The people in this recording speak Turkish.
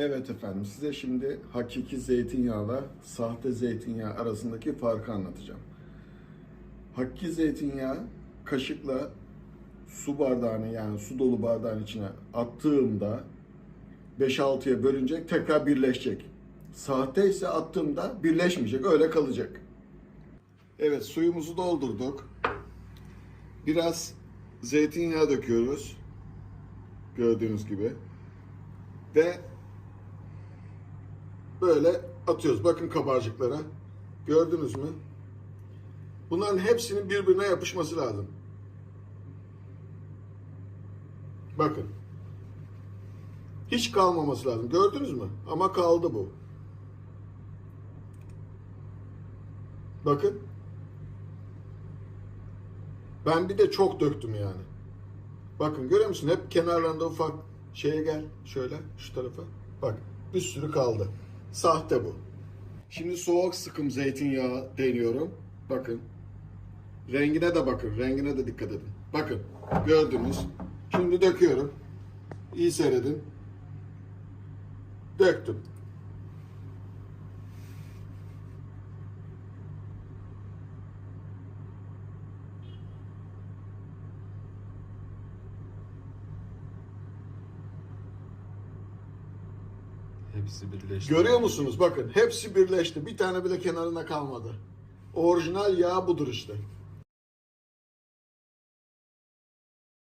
Evet efendim size şimdi hakiki zeytinyağla sahte zeytinyağı arasındaki farkı anlatacağım. Hakiki zeytinyağı kaşıkla su bardağını yani su dolu bardağın içine attığımda 5-6'ya bölünecek tekrar birleşecek. Sahte ise attığımda birleşmeyecek öyle kalacak. Evet suyumuzu doldurduk. Biraz zeytinyağı döküyoruz. Gördüğünüz gibi. Ve böyle atıyoruz. Bakın kabarcıklara. Gördünüz mü? Bunların hepsinin birbirine yapışması lazım. Bakın. Hiç kalmaması lazım. Gördünüz mü? Ama kaldı bu. Bakın. Ben bir de çok döktüm yani. Bakın görüyor musun? Hep kenarlarında ufak şeye gel. Şöyle şu tarafa. Bak bir sürü kaldı. Sahte bu. Şimdi soğuk sıkım zeytinyağı deniyorum. Bakın. Rengine de bakın. Rengine de dikkat edin. Bakın. Gördünüz. Şimdi döküyorum. İyi seyredin. Döktüm. Hepsi birleşti. Görüyor musunuz? Bakın hepsi birleşti. Bir tane bile kenarında kalmadı. Orijinal yağ budur işte.